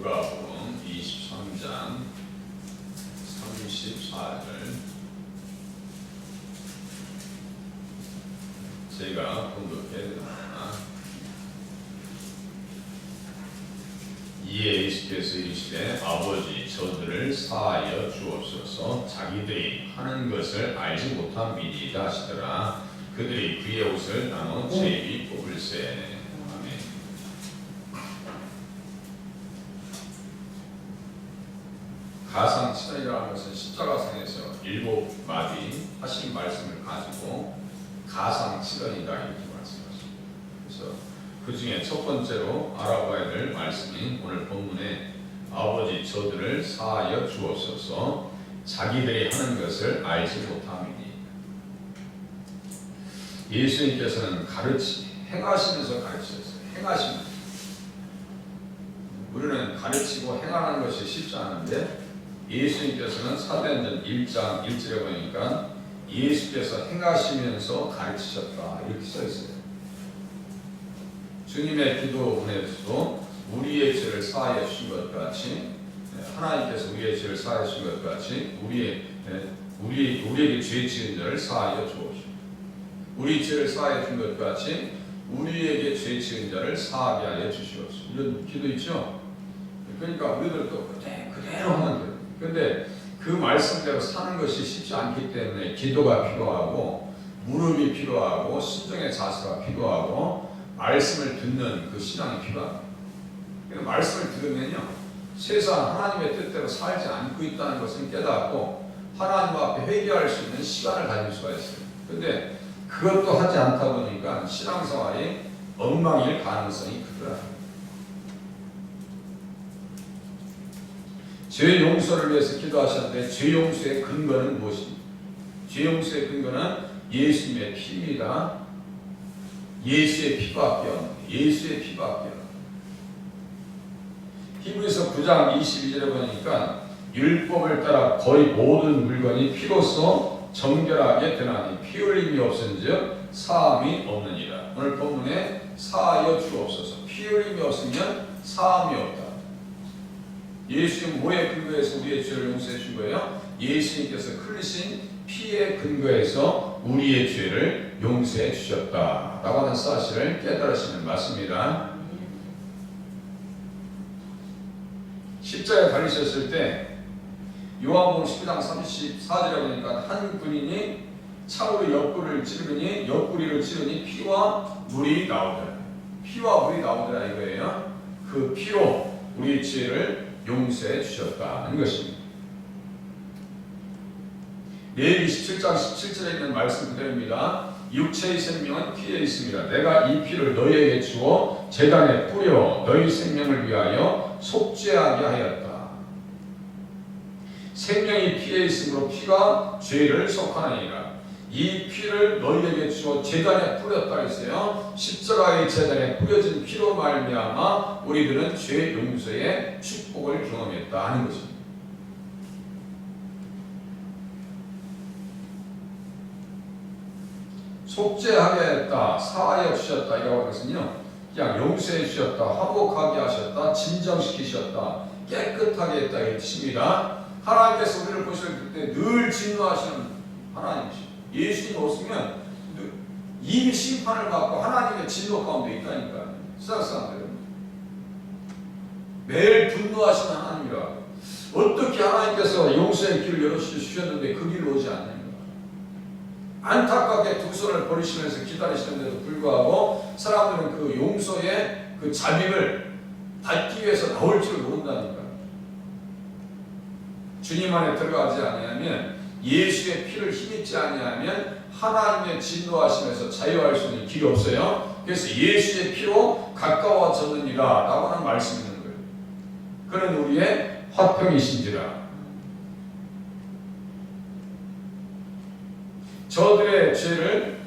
누가복음 23장 34절. 제가 공독해 드립니다. 이에 예수께서 이르시되 아버지 저들을 사하여 주옵소서. 자기들이 하는 것을 알지 못함이니이다 하시더라. 그들이 그의 옷을 나눠 제비 뽑을세 아멘 가상치전이라는 것은 십자가상에서 일곱 마디 하신 말씀을 가지고 가상치전이다 이렇게 말씀하십니다. 그래서 그 중에 첫 번째로 알아봐야 될 말씀이 오늘 본문에 아버지 저들을 사하여 주옵소서 자기들이 하는 것을 알지 못함이니 예수님께서는 가르치 행하시면서 가르치셨어요. 행하시면서 우리는 가르치고 행하는 것이 쉽지 않은데 예수님께서는 사도행전 1장 1절에 보니까 예수께서 행하시면서 가르치셨다 이렇게 써 있어요. 주님의 기도문에서도 우리의 죄를 사하여 주신 것 같이 하나님께서 우리의 죄를 사하여 주신 것 같이 우리의 우리 우리에게 죄 지은 자를 사하여 주옵시고 우리 죄를 사하여 준 것 같이 우리에게 죄 지은 자를 사하게 하여 주시옵소서 이런 기도 있죠. 그러니까 우리들도 그대, 그대로 하면 돼요. 근데 그 말씀대로 사는 것이 쉽지 않기 때문에 기도가 필요하고 무릎이 필요하고 신정의 자세가 필요하고 말씀을 듣는 그 신앙이 필요합니다. 말씀을 들으면요 세상 하나님의 뜻대로 살지 않고 있다는 것을 깨닫고 하나님 앞에 회개할 수 있는 시간을 가질 수가 있어요. 근데 그것도 하지 않다 보니까 신앙생활이 엉망일 가능성이 크더라고요. 죄 용서를 위해서 기도하셨는데 죄 용서의 근거는 무엇입니까? 죄 용서의 근거는 예수님의 피입니다. 예수의 피밖에 없는 예수의 피밖에 히브리서 9장 22절에 보니까 율법을 따라 거의 모든 물건이 피로써 정결하게 되나니 피 흘림이 없은즉 사함이 없느니라. 오늘 본문에 사하여 주옵소서. 피 흘림이 없으면 사함이 없다. 예수님 뭐에 근거해서 우리의 죄를 용서해 준 거예요? 예수님께서 흘리신 피의 근거에서 우리의 죄를 용서해 주셨다. 라고 하는 사실을 깨달으시는 맞습니다. 십자에 달리셨을 때 요한복음 19장 34절에 보니까 한 군인이 창으로 옆구리를 찌르니 옆구리를 찌르니 피와 물이 나오더라. 피와 물이 나오더라 이거예요. 그 피로 우리의 죄를 용서해 주셨다는 것입니다. 레위 17장 17절에 있는 말씀 그대로입니다. 육체의 생명은 피에 있습니다. 내가 이 피를 너희에게 주어 재단에 뿌려 너희 생명을 위하여 속죄하게 하였다. 생명이 피에 있으므로 피가 죄를 속하느니라. 이 피를 너희에게 주어 재단에 뿌렸다 했어요. 십자가의 재단에 뿌려진 피로 말미암아 우리들은 죄 용서의 축복을 경험했다 하는 것입니다. 속죄하게 했다, 사하여 주셨다 이라고 하는 것은요. 그냥 용서해 주셨다, 화목하게 하셨다, 진정시키셨다, 깨끗하게 했다 이 뜻입니다. 하나님께서 우리를 보실 때 늘 진노하시는 하나님이십니다. 예수님 없으면 이미 심판을 받고 하나님의 진노 가운데 있다니까 세상 사람들은. 매일 분노하시는 하나님이라. 어떻게 하나님께서 용서의 길을 열어주셨는데 그 길로 오지 않는가 안타깝게 두 손을 버리시면서 기다리시는데도 불구하고 사람들은 그 용서의 그 자비를 받기 위해서 나올 줄 모른다니까 주님 안에 들어가지 아니하면 예수의 피를 힘입지 아니하면 하나님의 진노하심에서 자유할 수 있는 길이 없어요. 그래서 예수의 피로 가까워졌느니라 라고 하는 말씀이 있는 거예요. 그는 우리의 화평이신지라. 저들의 죄를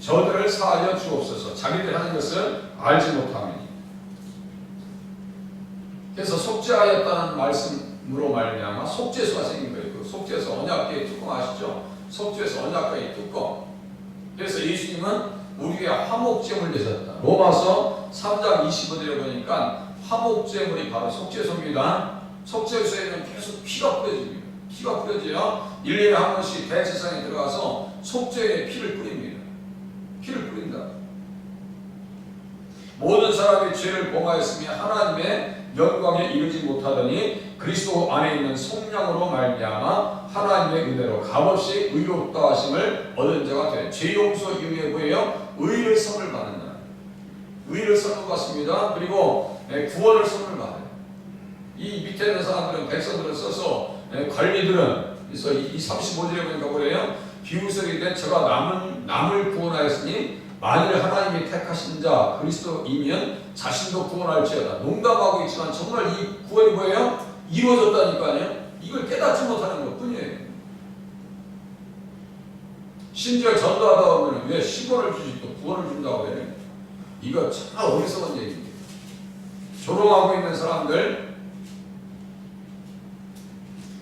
저들을 사하여 주옵소서. 자기들 하는 것을 알지 못함이니. 그래서 속죄하였다는 말씀으로 말미암아 속죄수가 생긴 거예요. 그 속죄수 언약궤의 뚜껑 아시죠? 속죄수 언약궤의 뚜껑. 그래서 예수님은 우리의 화목제물 되셨다. 로마서 3장 25절에 보니까 화목제물이 바로 속죄소입니다. 속죄소에는 계속 피가 뿌려집니다. 피가 뿌려져요. 1년에 한 번씩 대제사장에 들어가서 속죄의 피를 뿌립니다. 피를 뿌린다. 모든 사람이 죄를 범하였으며 하나님의 영광에 이르지 못하더니 그리스도 안에 있는 성령으로 말미암아 하나님의 은혜로 값없이 의롭다 하심을 얻은 자가 돼. 죄 용서 이후에 뭐예요? 의를 선을 받는다. 의를 선을 받습니다. 그리고 예, 구원을 선을 받아요. 이 밑에 있는 사람들은 백성들을 써서 예, 관리들은 그래서 이 35절에 보니까 뭐래요? 비우석이 된 저가 남은 남을 구원하였으니 만일 하나님이 택하신 자 그리스도이면 자신도 구원할지어다. 농담하고 있지만 정말 이 구원이 뭐예요? 이루어졌다니까요. 이걸 깨닫지 못하는 것 뿐이에요. 심지어 전도하다 보면 왜 10원을 주지 또 구원을 준다고 해? 이거 참 어리석은 얘기입니다. 조롱하고 있는 사람들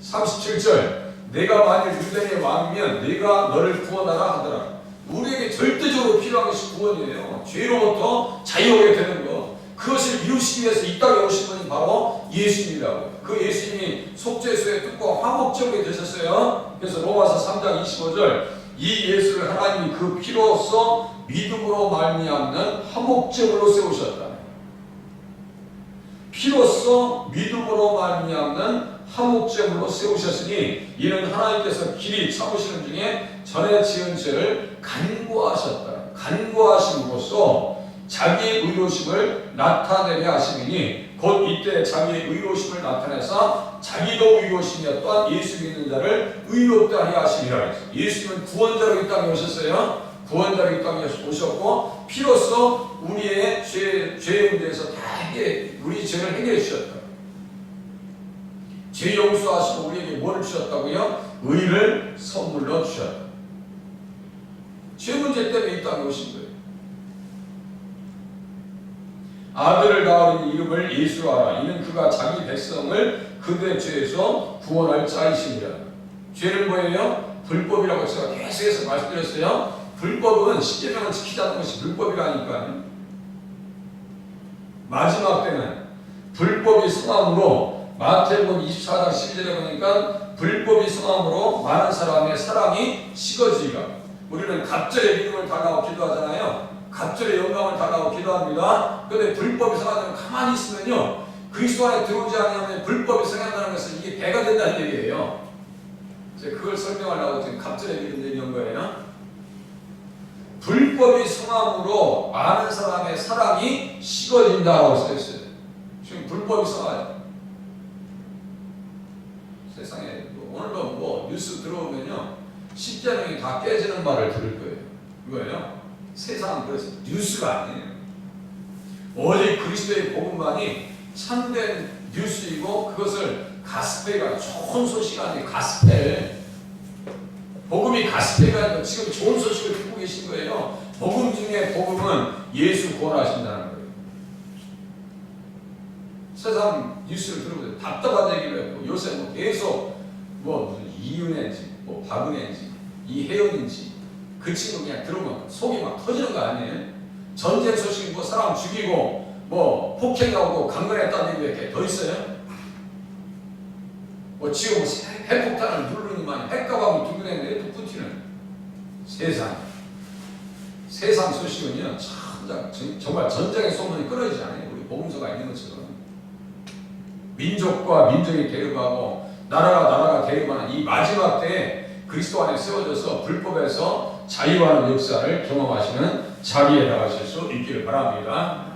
37절 내가 만일 유대의 왕이면 내가 너를 구원하라 하더라. 우리에게 절대적으로 필요한 것이 구원이에요. 죄로부터 자유하게 되는 것. 그것을 이루시기 위해서 이 땅에 오신 분이 바로 예수님이라고. 그 예수님이 속죄소에 뜯고 화목제물이 되셨어요. 그래서 로마서 3장 25절 이 예수를 하나님이 그 피로써 믿음으로 말미암는 화목제물로 세우셨다. 피로써 믿음으로 말미암는 화목제물로 세우셨으니 이는 하나님께서 길이 참으시는 중에 전에 지은 죄를 간구하셨다. 간구하심으로써 자기의 의로심을 나타내려 하심이니 곧 이때 자기의 의로심을 나타내서 자기도 의로심이야 또한 예수 믿는 자를 의롭다 하려 하심이라 했어요. 예수님은 구원자로 이 땅에 오셨어요. 구원자로 이 땅에 오셨고 피로써 우리의 죄, 죄의 문제에서 다 해결, 우리 죄를 해결해 주셨다. 죄 용서하시고 우리에게 뭐를 주셨다고요? 의를 선물로 주셨다. 죄 문제 때문에 이 땅에 오신 거예요. 아들을 낳은 이름을 예수로 하라. 이는 그가 자기 백성을 그들의 죄에서 구원할 자이십니다. 죄는 뭐예요? 불법이라고 제가 계속해서 말씀드렸어요. 불법은 십계명을 지키지 않는 것이 불법이라니까요. 마지막 때는 불법이 성함으로 마태복음 24장 12절에 보니까 불법이 성함으로 많은 사람의 사랑이 식어지리라. 우리는 갑절의 믿음을 다가고 기도하잖아요. 갑절의 영광을 다가고 기도합니다. 그런데 불법이 성하면 가만히 있으면요. 그리스도 안에 들어오지 않으면 불법이 성한다는 것은 이게 배가 된다는 얘기예요. 제가 그걸 설명하려고 지금 갑절의 믿음 얘기한 거예요. 불법이 성함으로 많은 사람의 사랑이 식어진다고 써있어요. 지금 불법이 성하요. 세상에 뭐 오늘도 뭐 뉴스 들어오면요. 십자명이 다 깨지는 말을 들을 거예요. 이거예요. 세상은 그래서 뉴스가 아니에요. 오직 그리스도의 복음만이 참된 뉴스이고 그것을 가스펠가 좋은 소식 아니에요. 가스펠. 복음이 가스펠가 지금 좋은 소식을 듣고 계신 거예요. 복음 중에 복음은 예수 구원하신다는 거예요. 세상 뉴스를 들어보세요. 답답한 얘기를 했고 요새 뭐 계속 뭐 무슨 이윤혜인지 뭐 박은혜인지 이혜연인지 그 친구 그냥 들으면 속이 막 터지는 거 아니에요? 전쟁 소식 뭐 사람 죽이고 뭐 폭행하고 강간했다는 얘기 이렇게 더 있어요? 뭐 지금 핵폭탄을 누르니만 핵가방을 두고 다니는데 또 푸틴은 세상. 세상 소식은요 참 정말 전쟁의 소문이 끊어지지 않아요. 우리 복음서가 있는 것처럼. 민족과 민족이 대립하고 나라가 나라가 대립하는 이 마지막 때에 그리스도 안에 세워져서 불법에서 자유하는 역사를 경험하시는 자리에 나가실 수 있기를 바랍니다.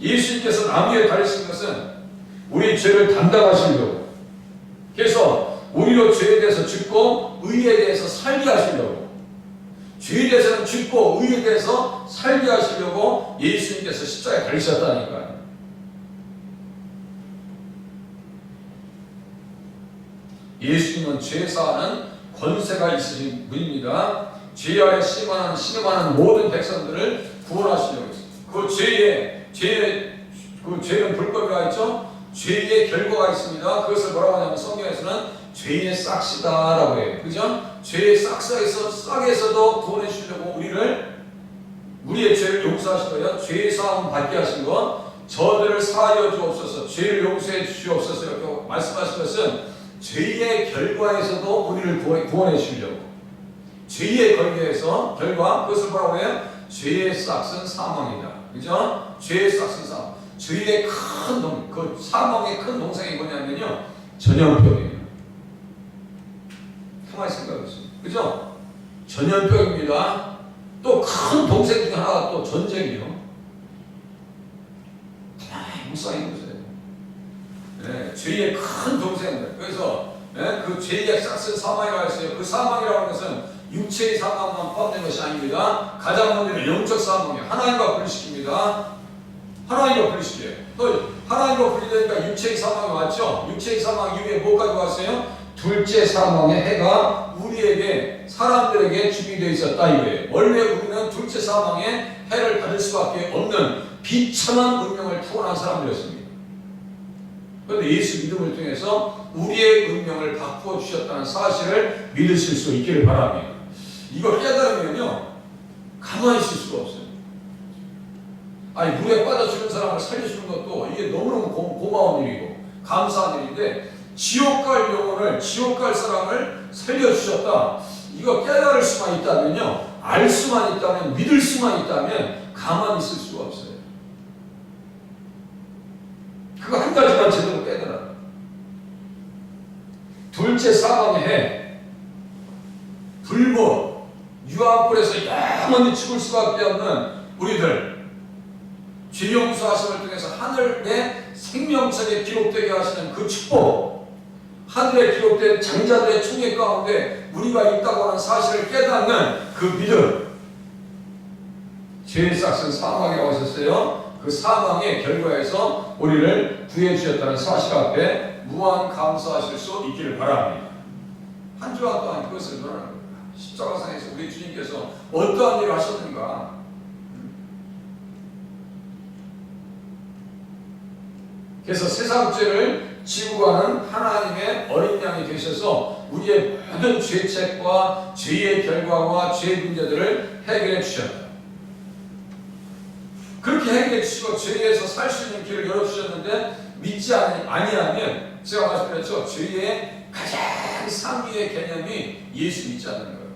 예수님께서 나무에 달리신 것은 우리 죄를 담당하시려고 그래서 우리로 죄에 대해서 죽고 의에 대해서 살게 하시려고 죄에 대해서는 죽고 의에 대해서 살게 하시려고 예수님께서 십자가에 달리셨다니까요. 예수님은 죄 사하는 권세가 있으신 분입니다. 죄 아래 심하는 신음하는 모든 백성들을 구원하시려고 했습니다. 그 죄에 죄, 그 죄는 불법이라 했죠. 죄의 결과가 있습니다. 그것을 뭐라고 하냐면 성경에서는 죄의 싹시다라고 해요. 그죠? 죄의 싹싹에서 싹에서도 구원해 주려고 우리를 우리의 죄를 용서하신 거예요. 죄의 사함 받게 하신 것. 저들을 사하여 주옵소서 죄를 용서해 주시옵소서 이렇게 말씀하신 것은 죄의 결과에서도 우리를 구원- 구원해 주시려고 죄의 결과에서 결과 그것을 뭐라고 해요? 죄의 싹은 사망이다. 그죠? 죄의 싹은 사망. 죄의 큰 동, 그 사망의 큰 동생이 뭐냐면요. 전염병이에요. 가만히 생각해보세요. 그죠? 전염병입니다. 또 큰 동생 중에 하나가 또 전쟁이요. 가만히 묵상해 보세요. 네, 죄의 큰 동생들. 그래서 네, 그 죄의 싹은 사망이라고 했어요. 그 사망이라고 하는 것은 육체의 사망만 포함된 것이 아닙니다. 가장 먼저는 영적 사망이에요. 하나님과 분리시킵니다. 하나님과 분리시켜요. 또 하나님과 분리되니까 육체의 사망이 왔죠. 육체의 사망 이후에 뭐까지 왔어요? 둘째 사망의 해가 우리에게 사람들에게 준비되어 있었다 이거예요. 원래 우리는 둘째 사망의 해를 받을 수밖에 없는 비참한 운명을 타고난 사람들이었습니다. 그런데 예수 믿음을 통해서 우리의 운명을 바꾸어 주셨다는 사실을 믿으실 수 있기를 바랍니다. 이걸 깨달으면요 가만히 있을 수가 없어요. 아니 물에 빠져 죽은 사람을 살려주는 것도 이게 너무너무 고, 고마운 일이고 감사한 일인데 지옥 갈 영혼을 지옥 갈 사람을 살려주셨다. 이거 깨달을 수만 있다면요 알 수만 있다면 믿을 수만 있다면 가만히 있을 수가 없어요. 그거 한 가지만 제대로 깨달아. 둘째 사망의 해. 불모 유황불에서 영원히 죽을 수밖에 없는 우리들. 죄 용서하심을 통해서 하늘의 생명책에 기록되게 하시는 그 축복 하늘에 기록된 장자들의 총회 가운데 우리가 있다고 하는 사실을 깨닫는 그 믿음. 죄의 싹은 사망이라고 하셨어요. 그 사망의 결과에서 우리를 구해 주셨다는 사실 앞에 무한 감사하실 수 있기를 바랍니다 한 주간 동안 그것을 겁니다 십자가상에서 우리 주님께서 어떠한 일을 하셨는가 그래서 세상 죄를 지고 가는 하나님의 어린 양이 되셔서 우리의 모든 죄책과 죄의 결과와 죄의 문제들을 해결해 주셨다. 그렇게 해결해 주시고 죄에서 살 수 있는 길을 열어주셨는데 믿지 아니, 아니하면 제가 말씀드렸죠. 죄의 가장 상위의 개념이 예수 믿지 않는 거예요.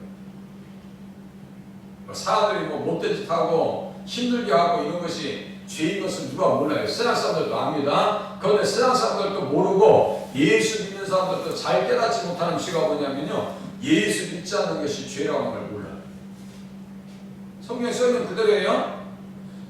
뭐 사람들이 뭐 못된 짓 하고 힘들게 하고 이런 것이 죄인 것은 누가 몰라요. 세상 사람들도 압니다. 그런데 세상 사람들도 모르고 예수 믿는 사람들도 잘 깨닫지 못하는 죄가 뭐냐면요. 예수 믿지 않는 것이 죄라고 하는 걸 몰라요. 성경에 써 있는 그대로예요.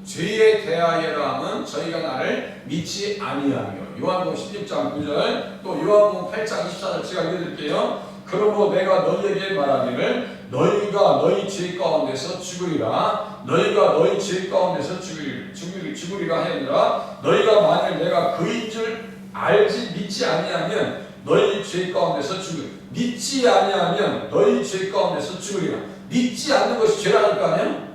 죄에 대하여라 함은 저희가 나를 믿지 아니하며. 요한복음 16장 9절 또 요한복음 8장 24절 제가 읽어드릴게요. 그러므로 내가 너희에게 말하기를 너희가 너희 죄 가운데서 죽으리라. 너희가 너희 죄 가운데서 죽으리, 죽으리, 죽으리라 하니라. 너희가 만일 내가 그인 줄 알지 믿지 아니하면 너희 죄 가운데서 죽으리. 믿지 아니하면 너희 죄 가운데서 죽으리라. 믿지 않는 것이 죄라니까요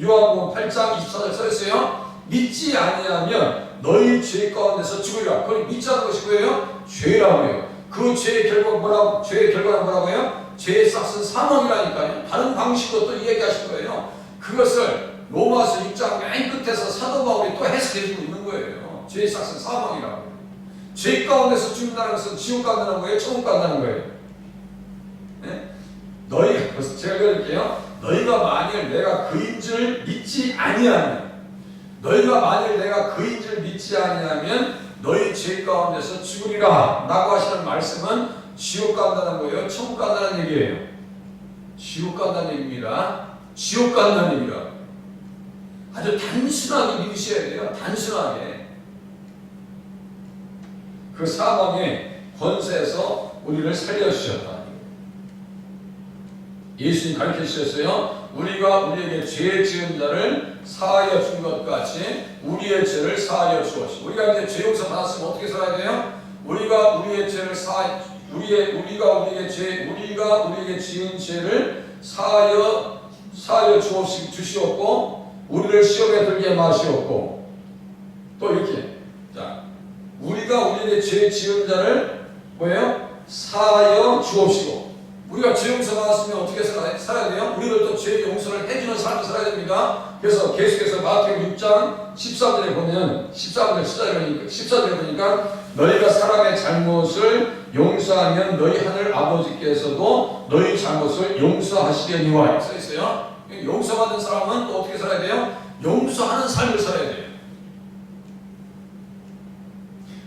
요한복음 8장 24절 써 있어요 믿지 아니하면 너희 죄 가운데서 죽으리라 그걸 믿지 않는 것이 뭐예요? 죄라고 해요 그 죄의 결과 뭐라고 죄의 결과는 뭐라고 해요? 죄의 싹은 사망이라니까요. 다른 방식으로 또 얘기하신 거예요. 그것을 로마서 6장 맨 끝에서 사도 바울이 또 해석해주고 있는 거예요. 죄의 싹은 사망이라고. 죄 가운데서 죽는다는 것은 지옥 간다는 거예요? 천국 간다는 거예요? 네? 너희, 제가 읽어드릴게요. 너희가 만일 내가 그인 줄 믿지 아니하면 너희가 만일 내가 그인 줄 믿지 아니하면 너희 죄 가운데서 죽으리라 라고 하시는 말씀은 지옥 간다는 거예요? 천국 간다는 얘기예요? 지옥 간다는 얘기입니다. 지옥 간다는 얘기입니다. 아주 단순하게 믿으셔야 돼요. 단순하게. 그 사망의 권세에서 우리를 살려주셨다. 예수님 가르쳐 주셨어요. 우리가 우리에게 죄 지은 자를 사하여 준 것 같이 우리의 죄를 사하여 주었시. 우리가 이제 죄 용서 받았으면 어떻게 살아야 돼요? 우리가 우리의 죄를 사 우리의 우리가 우리에게 죄 우리가 우리에게 지은 죄를 사하여 사하여 주옵시 주시옵고 우리를 시험에 들게 마시옵고 또 이렇게 자 우리가 우리에게 죄 지은 자를 뭐예요? 사하여 주옵시고 우리가 죄 용서 받았으면 어떻게 살아야, 돼요? 우리들도 죄 용서를 해주는 삶을 살아야 됩니다. 그래서 계속해서 마태복음 6장 13절에 보면 13절 14절에 14절에 보니까 너희가 사람의 잘못을 용서하면 너희 하늘 아버지께서도 너희 잘못을 용서하시려니와 써 있어요. 용서받은 사람은 또 어떻게 살아야 돼요? 용서하는 삶을 살아야 돼요.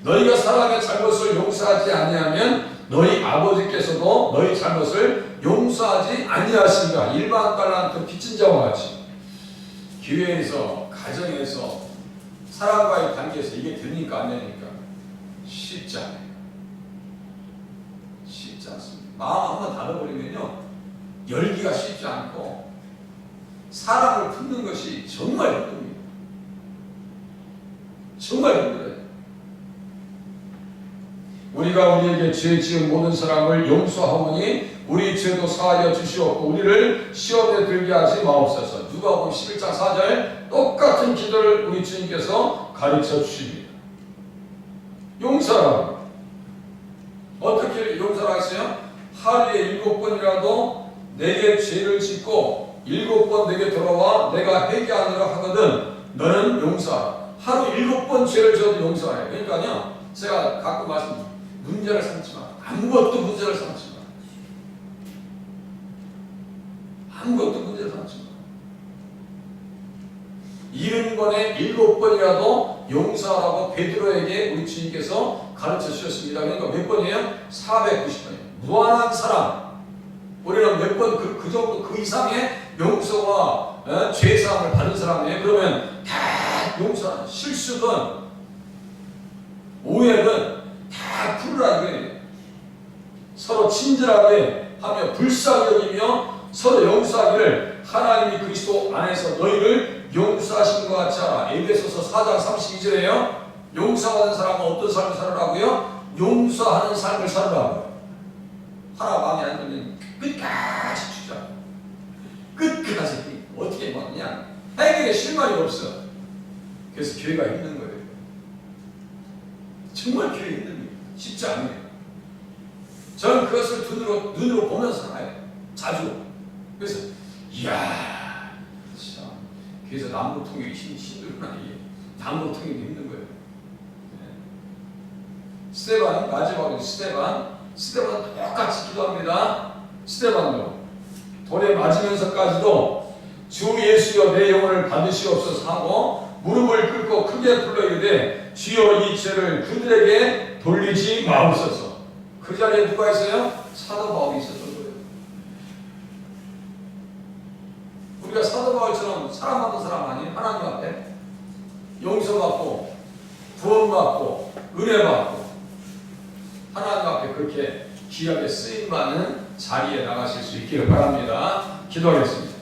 너희가 사람의 잘못을 용서하지 아니하면 너희 아버지께서도 너희 잘못을 용서하지 아니하시니까 일반 달란트 빚진 자와 같이 교회에서 가정에서 사람과의 관계에서 이게 됩니까 안 됩니까? 쉽지 않아요. 쉽지 않습니다. 마음 한번 닫아버리면요 열기가 쉽지 않고 사랑을 품는 것이 정말 힘듭니다. 정말 힘들어요. 우리가 우리에게 죄 지은 모든 사람을 용서하오니 우리 죄도 사하여 주시옵고 우리를 시험에 들게 하지 마옵소서. 누가복음 11장 4절 똑같은 기도를 우리 주님께서 가르쳐 주십니다. 용서라. 어떻게 용서하겠어요? 하루에 일곱 번이라도 내게 죄를 짓고 일곱 번 내게 돌아와 내가 회개하느라 하거든 너는 용서하라. 하루 일곱 번 죄를 져도 용서해. 그러니까요. 제가 가끔 말씀 문제를 삼지 마. 아무것도 문제를 삼지 마. 아무것도 문제를 삼지 마. 일흔 번에 일곱 번이라도 용서하라고 베드로에게 우리 주님께서 가르쳐 주셨습니다. 그러니까 몇 번이에요? 490번이에요. 무한한 사랑. 우리는 몇 번 그 그 정도 그 이상의 용서와 어, 죄사함을 받은 사람이에요. 그러면 다 용서, 실수든 오해든 다 풀으라 이거예요. 서로 친절하게 하며 불쌍히 여기며 서로 용서하기를 하나님이 그리스도 안에서 너희를 용서하신 것 같이 하라. 에베소서 4장 32절에요. 용서받은 사람은 어떤 삶을 살으라고요? 용서하는 삶을 살으라고요. 하나 마음에 안 들면 끝까지 주자. 끝까지 어떻게 먹냐? 해결에 실망이 없어. 그래서 교회가 힘든 거예요. 정말 교회 힘듭니다. 쉽지 않네요. 저는 그것을 눈으로 눈으로 보면서 살아요. 자주. 그래서 이야, 참 그래서 남북 통일이 힘 힘들구나 이게 남북 통일이 힘든 거예요. 네. 스테반 마지막으로 스테반 스테반 똑같이 기도합니다. 스테반도 돌에 맞으면서까지도 주 예수여 내 영혼을 받으시옵소서 하고 무릎을 꿇고 크게 불러 이르되 주여 이 죄를 그들에게 돌리지 마옵소서. 그 자리에 누가 있어요? 사도 바울이 있었던 거예요. 우리가 사도 바울처럼 사랑받는 사람 아니에요? 하나님 앞에 용서받고 구원받고 은혜받고 하나님 앞에 그렇게 귀하게 쓰임받는 자리에 나가실 수 있기를 바랍니다. 기도하겠습니다.